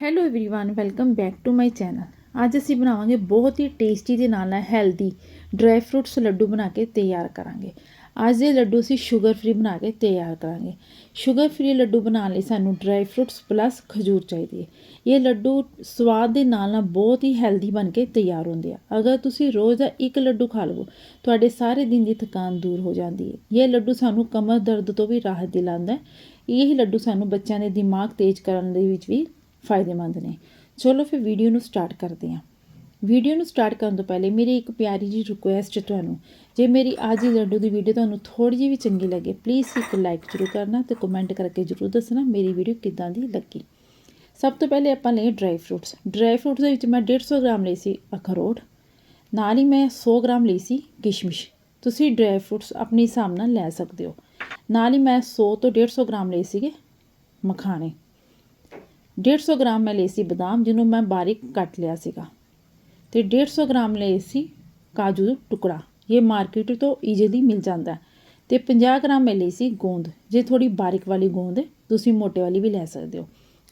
hello everyone welcome back to my channel ਅੱਜ ਅਸੀਂ ਬਣਾਵਾਂਗੇ ਬਹੁਤ ਹੀ ਟੇਸਟੀ ਦੇ ਨਾਲ ਨਾਲ ਹੈਲਦੀ ਡਰਾਈ ਫਰੂਟਸ ਲੱਡੂ ਬਣਾ ਕੇ ਤਿਆਰ ਕਰਾਂਗੇ ਅੱਜ ਦੇ ਲੱਡੂ ਅਸੀਂ ਸ਼ੂਗਰ ਫ੍ਰੀ ਬਣਾ ਕੇ ਤਿਆਰ ਕਰਾਂਗੇ ਸ਼ੂਗਰ ਫ੍ਰੀ ਲੱਡੂ ਬਣਾਉਣ ਲਈ ਸਾਨੂੰ ਡਰਾਈ ਫਰੂਟਸ ਪਲੱਸ ਖਜੂਰ ਚਾਹੀਦੀ ਹੈ ਇਹ ਲੱਡੂ ਸਵਾਦ ਦੇ ਨਾਲ ਨਾਲ ਬਹੁਤ ਹੀ ਹੈਲਦੀ ਬਣ ਕੇ ਤਿਆਰ ਹੁੰਦੇ ਆ ਅਗਰ ਤੁਸੀਂ ਰੋਜ਼ ਦਾ ਇੱਕ ਲੱਡੂ ਖਾ ਲਵੋ ਤੁਹਾਡੇ ਸਾਰੇ ਦਿਨ ਦੀ ਥਕਾਨ ਦੂਰ ਹੋ ਜਾਂਦੀ ਹੈ ਇਹ ਲੱਡੂ ਸਾਨੂੰ ਕਮਰ ਦਰਦ ਤੋਂ ਵੀ ਰਾਹਤ ਦਿਲਾਉਂਦਾ ਹੈ ਇਹ ਲੱਡੂ ਸਾਨੂੰ ਬੱਚਿਆਂ ਦੇ ਦਿਮਾਗ ਤੇਜ਼ ਕਰਨ ਦੇ ਵਿੱਚ ਵੀ ਫਾਇਦੇਮੰਦ ਨੇ। ਚਲੋ ਫਿਰ ਵੀਡੀਓ ਨੂੰ ਸਟਾਰਟ ਕਰਦੇ ਹਾਂ। ਵੀਡੀਓ ਨੂੰ ਸਟਾਰਟ ਕਰਨ ਤੋਂ ਪਹਿਲੇ ਮੇਰੀ ਇੱਕ ਪਿਆਰੀ ਜੀ ਰਿਕੁਐਸਟ ਹੈ ਤੁਹਾਨੂੰ। ਜੇ ਮੇਰੀ ਅੱਜ ਦੀ ਲੱਡੂ ਦੀ ਵੀਡੀਓ ਤੁਹਾਨੂੰ ਥੋੜੀ ਜਿਹੀ ਵੀ ਚੰਗੀ ਲੱਗੇ ਪਲੀਜ਼ ਇੱਕ ਲਾਈਕ ਜ਼ਰੂਰ ਕਰਨਾ ਤੇ ਕਮੈਂਟ ਕਰਕੇ ਜ਼ਰੂਰ ਦੱਸਣਾ ਮੇਰੀ ਵੀਡੀਓ ਕਿੱਦਾਂ ਦੀ ਲੱਗੀ। ਸਭ ਤੋਂ ਪਹਿਲੇ ਆਪਾਂ ਲਏ ਡਰਾਈ ਫਰੂਟਸ ਡਰਾਈ ਫਰੂਟਸ ਦੇ ਵਿੱਚ ਮੈਂ 150 ਗ੍ਰਾਮ ਲਈ ਸੀ ਅਖਰੋਟ। ਨਾਲ ਹੀ ਮੈਂ 100 ਗ੍ਰਾਮ ਲਈ ਸੀ ਕਿਸ਼ਮਿਸ਼। ਤੁਸੀਂ ਡਰਾਈ ਫਰੂਟਸ ਆਪਣੇ ਹਿਸਾਬ ਨਾਲ ਲੈ ਸਕਦੇ ਹੋ। ਨਾਲ ਹੀ ਮੈਂ 100 ਤੋਂ 150 ਗ੍ਰਾਮ ਲਈ ਸੀਗੇ ਮਖਾਣੇ। 150 ਗ੍ਰਾਮ ਮੈਂ ਲਏ ਸੀ ਬਦਾਮ, ਜਿਹਨੂੰ ਮੈਂ ਬਾਰੀਕ ਕੱਟ ਲਿਆ ਸੀਗਾ। ਤੇ 150 ਗ੍ਰਾਮ ਲਏ ਸੀ ਕਾਜੂ ਟੁਕੜਾ। ਇਹ ਮਾਰਕੀਟ ਤੋਂ ਈਜ਼ੀਲੀ ਮਿਲ ਜਾਂਦਾ ਹੈ। ਤੇ 50 ਗ੍ਰਾਮ ਮੈਂ ਲਈ ਸੀ ਗੋਂਦ। ਜੇ ਥੋੜੀ ਬਾਰੀਕ ਵਾਲੀ ਗੋਂਦ, ਤੁਸੀਂ ਮੋਟੇ ਵਾਲੀ ਵੀ ਲੈ ਸਕਦੇ ਹੋ।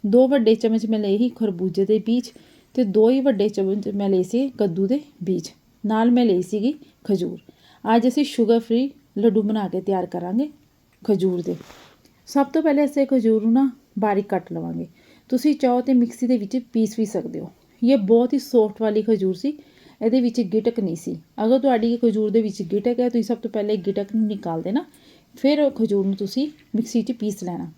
ਦੋ ਵੱਡੇ ਚਮਚ ਮੈਂ ਲਏ ਸੀ ਖਰਬੂਜੇ ਦੇ ਬੀਜ ਤੇ ਦੋ ਹੀ ਵੱਡੇ ਚਮਚ ਮੈਂ ਲਏ ਸੀ ਕੱਦੂ ਦੇ ਬੀਜ। ਨਾਲ ਮੈਂ ਲਈ ਸੀਗੀ ਖਜੂਰ। ਅੱਜ ਅਸੀਂ ਸ਼ੂਗਰ ਫ੍ਰੀ ਲੱਡੂ ਬਣਾ ਕੇ ਤਿਆਰ ਕਰਾਂਗੇ ਖਜੂਰ ਦੇ। ਸਭ ਤੋਂ ਪਹਿਲੇ ਅਸੀਂ ਖਜੂਰ ਨੂੰ ਨਾ ਬਾਰੀਕ ਕੱਟ ਲਵਾਂਗੇ। ਤੁਸੀਂ ਚਾਹੋ ਤੇ ਮਿਕਸੀ ਦੇ ਵਿੱਚ ਪੀਸ ਵੀ ਸਕਦੇ ਹੋ। ਇਹ ਬਹੁਤ ਹੀ ਸੌਫਟ ਵਾਲੀ ਖਜੂਰ ਸੀ। ਇਹਦੇ ਵਿੱਚ ਗਿਟਕ ਨਹੀਂ ਸੀ। ਅਗਰ ਤੁਹਾਡੀ ਖਜੂਰ ਦੇ ਵਿੱਚ ਗਿਟਕ ਹੈ, ਤੁਸੀਂ ਸਭ ਤੋਂ ਪਹਿਲੇ ਗਿਟਕ ਨੂੰ ਨਿਕਾਲ ਦੇਣਾ। ਫਿਰ ਖਜੂਰ ਨੂੰ ਤੁਸੀਂ ਮਿਕਸੀ 'ਚ ਪੀਸ ਲੈਣਾ।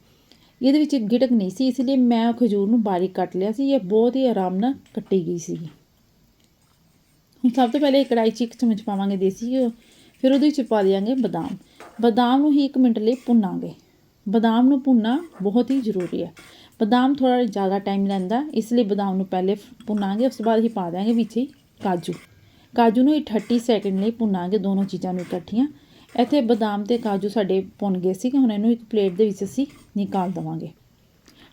ਇਹਦੇ ਵਿੱਚ ਗਿਟਕ ਨਹੀਂ ਸੀ, ਇਸ ਲਈ ਮੈਂ ਖਜੂਰ ਨੂੰ ਬਾਰੀਕ ਕੱਟ ਲਿਆ ਸੀ। ਇਹ ਬਹੁਤ ਹੀ ਆਰਾਮ ਨਾਲ ਕੱਟੀ ਗਈ ਸੀ। ਹੁਣ ਸਭ ਤੋਂ ਪਹਿਲੇ ਕੜਾਈ 'ਚ ਇੱਕ ਚਮਚ ਪਾਵਾਂਗੇ ਦੇਸੀ ਘਿਓ। ਫਿਰ ਉਹਦੇ ਵਿੱਚ ਪਾ ਦਿਆਂਗੇ ਬਦਾਮ। ਬਦਾਮ ਨੂੰ ਹੀ 1 ਮਿੰਟ ਲਈ ਭੁੰਨਾਂਗੇ। ਬਦਾਮ ਨੂੰ ਭੁੰਨਣਾ ਬਹੁਤ ਹੀ ਜ਼ਰੂਰੀ ਹੈ। ਬਦਾਮ ਥੋੜਾ ਜ਼ਿਆਦਾ ਟਾਈਮ ਲੈਂਦਾ, ਇਸ ਲਈ ਬਦਾਮ ਨੂੰ ਪਹਿਲੇ ਭੁੰਨਾਂਗੇ, ਉਸ ਤੋਂ ਬਾਅਦ ਹੀ ਪਾ ਦਾਂਗੇ ਵਿੱਚ ਹੀ ਕਾਜੂ। ਕਾਜੂ ਨੂੰ ਹੀ 30 ਸੈਕਿੰਡ ਲਈ ਭੁੰਨਾਂਗੇ ਦੋਨੋਂ ਚੀਜ਼ਾਂ ਨੂੰ ਇਕੱਠੀਆਂ। ਇੱਥੇ ਬਦਾਮ ਤੇ ਕਾਜੂ ਸਾਡੇ ਭੁੰਨ ਗਏ ਸੀ ਹੁਣ ਇਹਨੂੰ ਇੱਕ ਪਲੇਟ ਦੇ ਵਿੱਚ ਅਸੀਂ ਨਿਕਾਲ ਦਵਾਂਗੇ।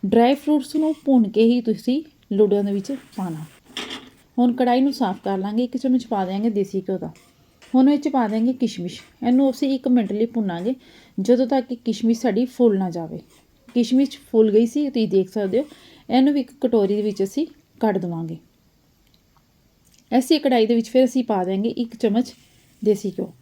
ਡਰਾਈ ਫਰੂਟਸ ਨੂੰ ਭੁੰਨ ਕੇ ਹੀ ਤੁਸੀਂ ਲੂਡਿਆਂ ਦੇ ਵਿੱਚ ਪਾਣਾ ਹੁਣ ਕੜਾਈ ਨੂੰ ਸਾਫ਼ ਕਰ ਲਾਂਗੇ, ਇੱਕ ਚਮਚ ਪਾ ਦਿਆਂਗੇ ਦੇਸੀ ਘਿਓ ਦਾ। ਹੁਣ ਇਹ 'ਚ ਪਾ ਦਿਆਂਗੇ ਕਿਸ਼ਮਿਸ਼। ਇਹਨੂੰ ਅਸੀਂ 1 ਮਿੰਟ ਲਈ ਭੁੰਨਾਂਗੇ, ਜਦੋਂ ਤੱਕ ਕਿ ਕਿਸ਼ਮਿਸ਼ ਸਾਡੀ ਫੁੱਲ ਨਾ ਜਾਵੇ। ਕਿਸ਼ਮਿਸ਼ ਫੁੱਲ ਗਈ ਸੀ, ਤੁਸੀਂ ਦੇਖ ਸਕਦੇ ਹੋ। ਇਹਨੂੰ ਵੀ ਇੱਕ ਕਟੋਰੀ ਦੇ ਵਿੱਚ ਅਸੀਂ ਕੱਢ ਦਵਾਂਗੇ। ਐਸੀ ਕੜਾਈ ਦੇ ਵਿੱਚ ਫਿਰ ਅਸੀਂ ਪਾ ਦਿਆਂਗੇ ਇੱਕ ਚਮਚ ਦੇਸੀ ਘਿਓ।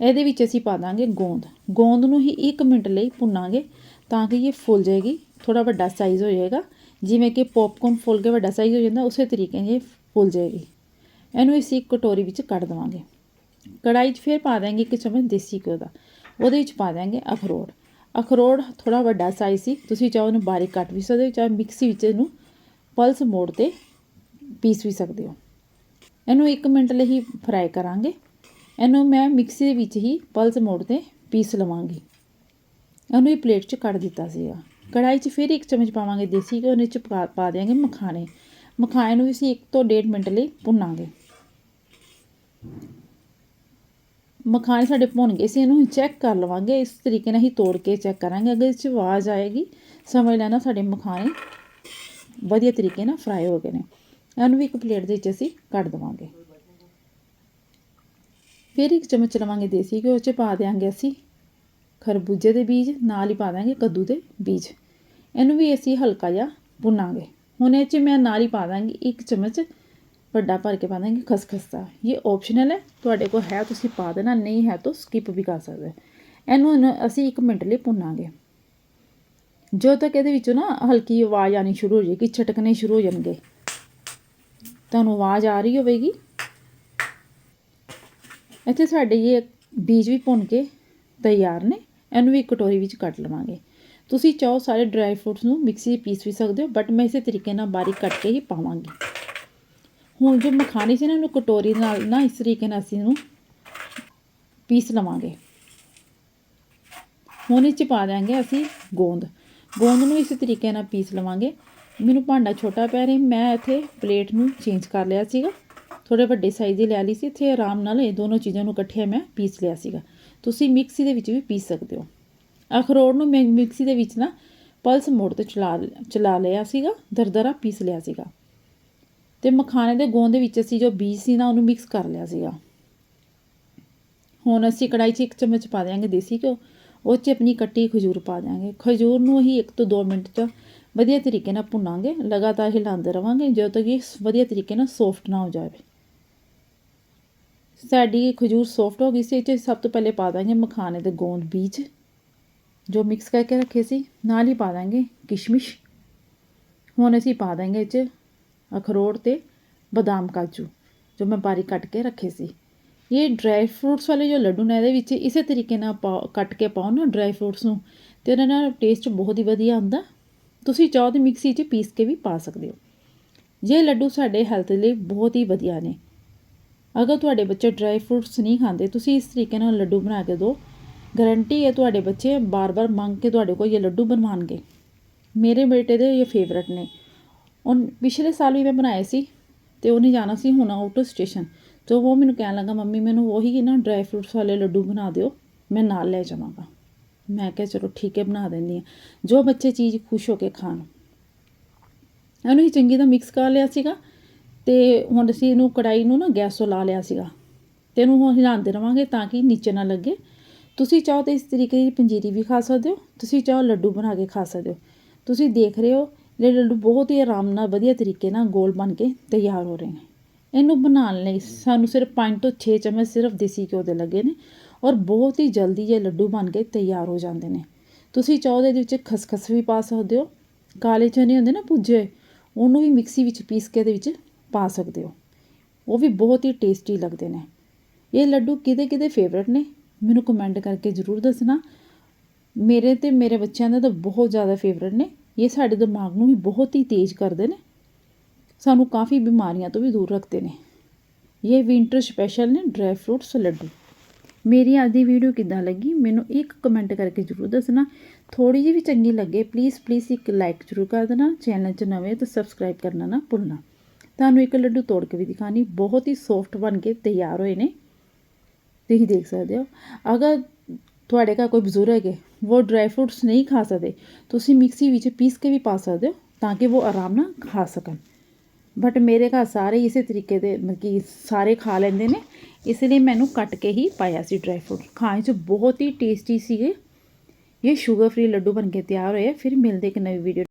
ਇਹਦੇ ਵਿੱਚ ਅਸੀਂ ਪਾ ਦਾਂਗੇ ਗੋਂਦ। ਗੋਂਦ ਨੂੰ ਹੀ 1 ਮਿੰਟ ਲਈ ਭੁੰਨਾਂਗੇ ਤਾਂ ਕਿ ਇਹ ਫੁੱਲ ਜਾਏਗੀ ਥੋੜਾ ਵੱਡਾ ਸਾਈਜ਼ ਹੋ ਜਾਏਗਾ। ਜਿਵੇਂ ਕਿ ਪੌਪਕੌਰਨ ਫੁੱਲ ਕੇ ਵੱਡਾ ਸਾਈਜ਼ ਹੋ ਜਾਂਦਾ, ਉਸੇ ਤਰੀਕੇ ਨਾਲ ਇਹ ਫੁੱਲ ਜਾਏਗੀ। ਇਹਨੂੰ ਅਸੀਂ ਇੱਕ ਕਟੋਰੀ ਵਿੱਚ ਕੱਢ ਦਵਾਂਗੇ। ਕੜਾਈ 'ਚ ਫਿਰ ਪਾ ਦਾਂਗੇ ਇੱਕ ਚਮਚ ਦੇਸੀ ਘਿਓ ਦਾ। ਉਹਦੇ ਵਿੱਚ ਪਾ ਦਾਂਗੇ ਅਖਰੋਟ। ਅਖਰੋਟ ਥੋੜਾ ਵੱਡਾ ਸਾਈਜ਼ ਸੀ। ਤੁਸੀਂ ਚਾਹੋ ਉਹਨੂੰ ਬਾਰੀਕ ਕੱਟ ਵੀ ਸਕਦੇ ਹੋ, ਚਾਹੇ ਮਿਕਸੀ ਵਿੱਚ ਇਹਨੂੰ ਪਲਸ ਮੋੜ ਤੇ ਪੀਸ ਵੀ ਸਕਦੇ ਹੋ। ਇਹਨੂੰ 1 ਮਿੰਟ ਲਈ ਹੀ ਫਰਾਈ ਕਰਾਂਗੇ। ਇਹਨੂੰ ਮੈਂ ਮਿਕਸੀ ਦੇ ਵਿੱਚ ਹੀ ਪਲਸ ਮੋੜ ਤੇ ਪੀਸ ਲਵਾਂਗੀ। ਇਹਨੂੰ ਇਹ ਪਲੇਟ 'ਚ ਕੱਢ ਦਿੱਤਾ ਸੀਗਾ। ਕੜਾਈ 'ਚ ਫਿਰ ਇੱਕ ਚਮਚ ਪਾਵਾਂਗੇ ਦੇਸੀ ਘਿਓ ਉਹਨੇ 'ਚ ਪਾ ਪਾ ਦਿਆਂਗੇ ਮਖਾਣੇ। ਮਖਾਣੇ ਨੂੰ ਅਸੀਂ 1 ਤੋਂ 1.5 ਮਿੰਟ ਲਈ ਭੁੰਨਾਂਗੇ। ਮਖਾਣੇ ਸਾਡੇ ਭੁੰਨ ਗਏ ਸੀ ਇਹਨੂੰ ਚੈੱਕ ਕਰ ਲਵਾਂਗੇ, ਇਸ ਤਰੀਕੇ ਨਾਲ ਹੀ ਤੋੜ ਕੇ ਚੈੱਕ ਕਰਾਂਗੇ, ਅਗਰ ਇਸ 'ਚ ਆਵਾਜ਼ ਆਏਗੀ, ਸਮਝ ਲੈਣਾ ਸਾਡੇ ਮਖਾਣੇ ਵਧੀਆ ਤਰੀਕੇ ਨਾਲ ਫਰਾਈ ਹੋ ਗਏ ਨੇ। ਇਹਨੂੰ ਵੀ ਇੱਕ ਪਲੇਟ ਦੇ ਵਿੱਚ ਅਸੀਂ ਕੱਢ ਦਵਾਂਗੇ। ਫਿਰ ਇੱਕ ਚਮਚ ਲਵਾਂਗੇ ਦੇਸੀ ਘਿਓ 'ਚ ਪਾ ਦਿਆਂਗੇ ਅਸੀਂ ਖਰਬੂਜੇ ਦੇ ਬੀਜ, ਨਾਲ ਹੀ ਪਾ ਦਾਂਗੇ ਕੱਦੂ ਦੇ ਬੀਜ। ਇਹਨੂੰ ਵੀ ਅਸੀਂ ਹਲਕਾ ਜਿਹਾ ਭੁੰਨਾਂਗੇ। ਹੁਣ ਇਹ 'ਚ ਮੈਂ ਨਾਲ ਹੀ ਪਾ ਦਾਂਗੀ ਇੱਕ ਚਮਚ ਵੱਡਾ ਭਰ ਕੇ ਪਾ ਦਾਂਗੇ ਖਸਖਸ ਦਾ ਇਹ ਆਪਸ਼ਨਲ ਹੈ, ਤੁਹਾਡੇ ਕੋਲ ਹੈ, ਤੁਸੀਂ ਪਾ ਦੇਣਾ, ਨਹੀਂ ਹੈ ਤਾਂ ਸਕਿਪ ਵੀ ਕਰ ਸਕਦੇ। ਇਹਨੂੰ ਅਸੀਂ 1 ਮਿੰਟ ਲਈ ਭੁੰਨਾਂਗੇ। ਜਦੋਂ ਤੱਕ ਇਹਦੇ ਵਿੱਚੋਂ ਨਾ ਹਲਕੀ ਆਵਾਜ਼ ਆਣੀ ਸ਼ੁਰੂ ਹੋ ਜਾਏਗੀ ਛਟਕਣੇ ਸ਼ੁਰੂ ਹੋ ਜਾਣਗੇ। ਤੁਹਾਨੂੰ ਆਵਾਜ਼ ਆ ਰਹੀ ਹੋਵੇਗੀ। ਇੱਥੇ ਸਾਡੇ ਇਹ ਬੀਜ ਵੀ ਭੁੰਨ ਕੇ ਤਿਆਰ ਨੇ। ਇਹਨੂੰ ਵੀ ਕਟੋਰੀ ਵਿੱਚ ਕੱਟ ਲਵਾਂਗੇ। ਤੁਸੀਂ ਚਾਹੋ ਸਾਰੇ ਡਰਾਈ ਫਰੂਟਸ ਨੂੰ ਮਿਕਸੀ ਪੀਸ ਵੀ ਸਕਦੇ ਹੋ ਬਟ ਮੈਂ ਇਸੇ ਤਰੀਕੇ ਨਾਲ ਬਾਰੀਕ ਕੱਟ ਕੇ ਹੀ ਪਾਵਾਂਗੀ। ਹੁਣ ਜੋ ਮਖਾਣੀ ਸੀ ਨਾ ਉਹਨੂੰ ਕਟੋਰੀ ਨਾਲ ਨਾ ਇਸ ਤਰੀਕੇ ਨਾਲ ਅਸੀਂ ਇਹਨੂੰ ਪੀਸ ਲਵਾਂਗੇ। ਹੁਣ ਇਹ 'ਚ ਪਾ ਦਾਂਗੇ ਅਸੀਂ ਗੋਂਦ। ਗੋਂਦ ਨੂੰ ਇਸੇ ਤਰੀਕੇ ਨਾਲ ਪੀਸ ਲਵਾਂਗੇ। ਮੈਨੂੰ ਭਾਂਡਾ ਛੋਟਾ ਪੈ ਰਿਹਾ, ਮੈਂ ਇੱਥੇ ਪਲੇਟ ਨੂੰ ਚੇਂਜ ਕਰ ਲਿਆ ਸੀਗਾ। ਥੋੜੇ ਵੱਡੇ ਸਾਈਜ਼ ਦੀ ਲੈ ਲਈ ਸੀ, ਇੱਥੇ ਆਰਾਮ ਨਾਲ ਇਹ ਦੋਨੋਂ ਚੀਜ਼ਾਂ ਨੂੰ ਇਕੱਠੇ ਮੈਂ ਪੀਸ ਲਿਆ ਸੀਗਾ। ਤੁਸੀਂ ਮਿਕਸੀ ਦੇ ਵਿੱਚ ਵੀ ਪੀਸ ਸਕਦੇ ਹੋ। ਅਖਰੋਟ ਨੂੰ ਮੈਂ ਮਿਕਸੀ ਦੇ ਵਿੱਚ ਨਾ ਪਲਸ ਮੋਡ ਤੇ ਚਲਾ ਚਲਾ ਲਿਆ ਸੀਗਾ, ਦਰਦਰਾ ਪੀਸ ਲਿਆ ਸੀਗਾ। ਤੇ ਮਖਾਣੇ ਦੇ ਗੋਂਦ ਦੇ ਵਿੱਚ ਅਸੀਂ ਜੋ ਬੀਜ ਸੀ ਨਾ, ਉਹਨੂੰ ਮਿਕਸ ਕਰ ਲਿਆ ਸੀਗਾ। ਹੁਣ ਅਸੀਂ ਕੜਾਈ 'ਚ ਇੱਕ ਚਮਚ ਪਾ ਦਿਆਂਗੇ ਦੇਸੀ ਘਿਓ, ਉਹ 'ਚ ਆਪਣੀ ਕੱਟੀ ਖਜੂਰ ਪਾ ਦਿਆਂਗੇ। ਖਜੂਰ ਨੂੰ ਅਸੀਂ 1 ਤੋਂ 2 ਮਿੰਟ 'ਚ ਵਧੀਆ ਤਰੀਕੇ ਨਾਲ ਭੁੰਨਾਂਗੇ, ਲਗਾਤਾਰ ਹਿਲਾਉਂਦੇ ਰਵਾਂਗੇ, ਜਦੋਂ ਤੱਕ ਇਹ ਵਧੀਆ ਤਰੀਕੇ ਨਾਲ ਸੌਫਟ ਨਾ ਹੋ ਜਾਵੇ। ਸਾਡੀ ਖਜੂਰ ਸੌਫਟ ਹੋ ਗਈ ਸੀ, ਇਹ 'ਚ ਸਭ ਤੋਂ ਪਹਿਲੇ ਪਾ ਦਾਂਗੇ ਮਖਾਣੇ ਦੇ ਗੋਂਦ ਬੀਜ, ਜੋ ਮਿਕਸ ਕਰਕੇ ਰੱਖੇ ਸੀ। ਨਾਲ ਹੀ ਪਾ ਦਾਂਗੇ ਕਿਸ਼ਮਿਸ਼। ਹੁਣ ਅਸੀਂ ਪਾ ਦਾਂਗੇ ਇਹ 'ਚ ਅਖਰੋਟ ਤੇ ਬਦਾਮ ਕਾਜੂ, ਜੋ ਮੈਂ ਬਾਰੀਕ ਕੱਟ ਕੇ ਰੱਖੇ ਸੀ। ਇਹ ਡਰਾਈ ਫਰੂਟਸ ਵਾਲੇ ਜੋ ਲੱਡੂ ਨੇ, ਇਹਦੇ ਵਿੱਚ ਇਸੇ ਤਰੀਕੇ ਨਾਲ ਪਾਓ ਕੱਟ ਕੇ ਪਾਓ ਨਾ ਡਰਾਈ ਫਰੂਟਸ ਨੂੰ, ਤੇ ਇਹਨਾਂ ਨਾਲ ਟੇਸਟ ਬਹੁਤ ਹੀ ਵਧੀਆ ਆਉਂਦਾ। ਤੁਸੀਂ ਚਾਹੋ ਤਾਂ ਮਿਕਸੀ 'ਚ ਪੀਸ ਕੇ ਵੀ ਪਾ ਸਕਦੇ ਹੋ। ਇਹ ਲੱਡੂ ਸਾਡੇ ਹੈਲਥ ਲਈ ਬਹੁਤ ਹੀ ਵਧੀਆ ਨੇ। ਅਗਰ ਤੁਹਾਡੇ ਬੱਚੇ ਡਰਾਈ ਫਰੂਟਸ ਨਹੀਂ ਖਾਂਦੇ, ਤੁਸੀਂ ਇਸ ਤਰੀਕੇ ਨਾਲ ਲੱਡੂ ਬਣਾ ਕੇ ਦਿਓ। ਗਾਰੰਟੀ ਹੈ ਤੁਹਾਡੇ ਬੱਚੇ ਬਾਰ-ਬਾਰ ਮੰਗ ਕੇ ਤੁਹਾਡੇ ਕੋਲ ਇਹ ਲੱਡੂ ਬਣਵਾਉਣਗੇ। ਮੇਰੇ ਬੇਟੇ ਦੇ ਇਹ ਫੇਵਰਟ ਨੇ। ਉਹ ਪਿਛਲੇ ਸਾਲ ਵੀ ਮੈਂ ਬਣਾਏ ਸੀ ਤੇ ਉਹਨੇ ਜਾਣਾ ਸੀ, ਹੁਣ ਆਊਟ ਸਟੇਸ਼ਨ ਤੇ ਉਹ ਮੈਨੂੰ ਕਹਿਣ ਲੱਗਾ, ਮੰਮੀ, ਮੈਨੂੰ ਉਹੀ ਨਾ ਡਰਾਈ ਫਰੂਟਸ ਵਾਲੇ ਲੱਡੂ ਬਣਾ ਦਿਓ, ਮੈਂ ਨਾਲ ਲੈ ਜਾਵਾਂਗਾ। ਮੈਂ ਕਿਹਾ, ਚਲੋ ਠੀਕ ਹੈ, ਬਣਾ ਦਿੰਦੀ ਹਾਂ। ਜੋ ਬੱਚੇ ਚੀਜ਼ ਖੁਸ਼ ਹੋ ਕੇ ਖਾਣ। ਇਹਨੂੰ ਹੀ ਚੰਗੀ ਤਰ੍ਹਾਂ ਮਿਕਸ ਕਰ ਲਿਆ ਸੀਗਾ ਤੇ ਹੁਣ ਅਸੀਂ ਇਹਨੂੰ ਕੜਾਈ ਨੂੰ ਨਾ ਗੈਸ ਤੋਂ ਲਾ ਲਿਆ ਸੀਗਾ। ਤੇ ਇਹਨੂੰ ਹਿਲਾਉਂਦੇ ਰਵਾਂਗੇ ਤਾਂ ਕਿ ਨੀਚੇ ਨਾ ਲੱਗੇ। ਤੁਸੀਂ ਚਾਹੋ ਤਾਂ ਇਸ ਤਰੀਕੇ ਦੀ ਪੰਜੀਰੀ ਵੀ ਖਾ ਸਕਦੇ ਹੋ, ਤੁਸੀਂ ਚਾਹੋ ਲੱਡੂ ਬਣਾ ਕੇ ਖਾ ਸਕਦੇ ਹੋ। ਤੁਸੀਂ ਦੇਖ ਰਹੇ ਹੋ ਇਹ ਲੱਡੂ ਬਹੁਤ ਹੀ ਆਰਾਮ ਨਾਲ ਵਧੀਆ ਤਰੀਕੇ ਨਾਲ ਗੋਲ ਬਣ ਕੇ ਤਿਆਰ ਹੋ ਰਹੇ ਨੇ ਇਹਨੂੰ ਬਣਾਉਣ ਲਈ ਸਾਨੂੰ ਸਿਰਫ 5 ਤੋਂ 6 ਚਮਚ ਸਿਰਫ ਦੇਸੀ ਘਿਓ ਦੇ ਲੱਗੇ ਨੇ ਔਰ ਬਹੁਤ ਹੀ ਜਲਦੀ ਇਹ ਲੱਡੂ ਬਣ ਕੇ ਤਿਆਰ ਹੋ ਜਾਂਦੇ ਨੇ। ਤੁਸੀਂ ਚਾਹੋ ਦੇ ਵਿੱਚ ਖਸਖਸ ਵੀ ਪਾ ਸਕਦੇ ਹੋ, ਕਾਲੇ ਚਨੇ ਹੁੰਦੇ ਨਾ ਭੁੱਜੇ, ਉਹਨੂੰ ਵੀ ਮਿਕਸੀ ਵਿੱਚ ਪੀਸ ਕੇ ਇਹਦੇ ਵਿੱਚ ਪਾ ਸਕਦੇ ਹੋ। ਉਹ ਵੀ ਬਹੁਤ ਹੀ ਟੇਸਟੀ ਲੱਗਦੇ ਨੇ। ਇਹ ਲੱਡੂ ਕਿਹਦੇ ਕਿਹਦੇ ਫੇਵਰਟ ਨੇ? ਮੈਨੂੰ ਕਮੈਂਟ ਕਰਕੇ ਜ਼ਰੂਰ ਦੱਸਣਾ। ਮੇਰੇ ਤੇ ਮੇਰੇ ਬੱਚਿਆਂ ਦਾ ਤਾਂ ਬਹੁਤ ਜ਼ਿਆਦਾ ਫੇਵਰਟ ਨੇ। ਇਹ ਸਾਡੇ ਦਿਮਾਗ ਨੂੰ ਵੀ ਬਹੁਤ ਹੀ ਤੇਜ਼ ਕਰਦੇ ਨੇ। ਸਾਨੂੰ ਕਾਫੀ ਬਿਮਾਰੀਆਂ ਤੋਂ ਵੀ ਦੂਰ ਰੱਖਦੇ ਨੇ। ਇਹ ਵਿੰਟਰ ਸਪੈਸ਼ਲ ਨੇ ਡਰਾਈ ਫਰੂਟਸ ਲੱਡੂ। ਮੇਰੀ ਅੱਜ ਦੀ ਵੀਡੀਓ ਕਿੱਦਾਂ ਲੱਗੀ, ਮੈਨੂੰ ਇੱਕ ਕਮੈਂਟ ਕਰਕੇ ਜ਼ਰੂਰ ਦੱਸਣਾ। ਥੋੜੀ ਜਿਹੀ ਵੀ ਚੰਗੀ ਲੱਗੇ ਪਲੀਜ਼ ਪਲੀਜ਼ ਇੱਕ ਲਾਈਕ ਜ਼ਰੂਰ ਕਰ ਦੇਣਾ। ਚੈਨਲ 'ਚ ਨਵੇਂ ਤਾਂ ਸਬਸਕ੍ਰਾਈਬ ਕਰਨਾ ਨਾ ਭੁੱਲਣਾ। ਤੁਹਾਨੂੰ ਇੱਕ ਲੱਡੂ ਤੋੜ ਕੇ ਵੀ ਦਿਖਾਣੀ ਬਹੁਤ ਹੀ ਸੌਫਟ ਬਣ ਕੇ ਤਿਆਰ ਹੋਏ ਨੇ। ਤੁਸੀਂ ਦੇਖ ਸਕਦੇ ਹੋ। ਅਗਰ ਤੁਹਾਡੇ ਘਰ ਕੋਈ ਬਜ਼ੁਰਗ ਹੈ ਉਹ ਡਰਾਈ ਫਰੂਟਸ ਨਹੀਂ ਖਾ ਸਕਦੇ ਤੁਸੀਂ ਮਿਕਸੀ ਵਿੱਚ ਪੀਸ ਕੇ ਵੀ ਪਾ ਸਕਦੇ ਹੋ ਤਾਂ ਕਿ ਉਹ ਆਰਾਮ ਨਾਲ ਖਾ ਸਕਣ ਬਟ ਮੇਰੇ ਘਰ ਸਾਰੇ ਇਸੇ ਤਰੀਕੇ ਦੇ ਮਤਲਬ ਕਿ ਸਾਰੇ ਖਾ ਲੈਂਦੇ ਨੇ ਇਸ ਲਈ ਮੈਨੂੰ ਕੱਟ ਕੇ ਹੀ ਪਾਇਆ ਸੀ ਡਰਾਈ ਫਰੂਟ ਖਾਣ 'ਚ ਬਹੁਤ ਹੀ ਟੇਸਟੀ ਸੀਗੇ ਇਹ ਸ਼ੂਗਰ ਫ੍ਰੀ ਲੱਡੂ ਬਣ ਕੇ ਤਿਆਰ ਹੋਏ ਆ। ਫਿਰ ਮਿਲਦੇ ਇੱਕ ਨਵੀਂ ਵੀਡੀਓ